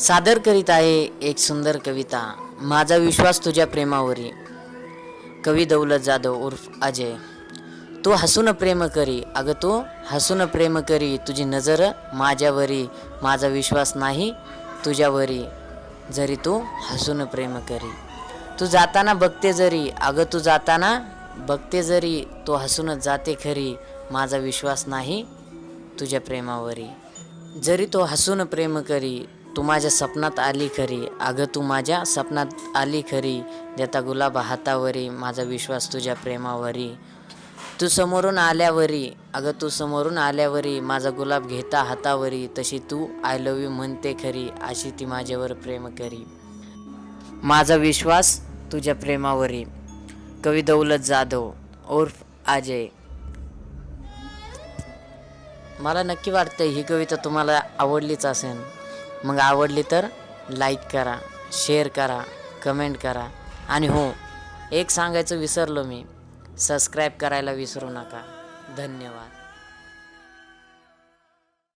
सादर करीत आहे एक सुंदर कविता. माझा विश्वास तुझ्या प्रेमावरी. कवी दौलत जाधव उर्फ अजय. तू हसून प्रेम करी. अगं तू हसून प्रेम करी. तुझी नजर माझ्यावरी. माझा विश्वास नाही तुझ्यावरी. जरी तू हसून प्रेम करी. तू जाताना बघते जरी. अगं तू जाताना बघते जरी. तो हसूनच जाते खरी. माझा विश्वास नाही तुझ्या प्रेमावरी. जरी तो हसून प्रेम करी. तू माझ्या स्वप्नात आली खरी. अगं तू माझ्या स्वप्नात आली खरी. देता गुलाब हातावरी माझा विश्वास तुझ्या प्रेमावरी. तू समोरून आल्यावरी अगं तू समोरून आल्यावरी माझा गुलाब घेता हातावरी. तशी तू आय लव्ह यू म्हणते खरी अशी ती माझ्यावर प्रेम करी. माझा विश्वास तुझ्या प्रेमावरी. कवी दौलत जाधव उर्फ अजय. मला नक्की वाटतं ही कविता तुम्हाला आवडलीच असेल. मग आवडली तर लाईक करा शेअर करा कमेंट करा. आणि हो एक सांगायचं विसरलो मी. सबस्क्राईब करायला विसरू नका. धन्यवाद.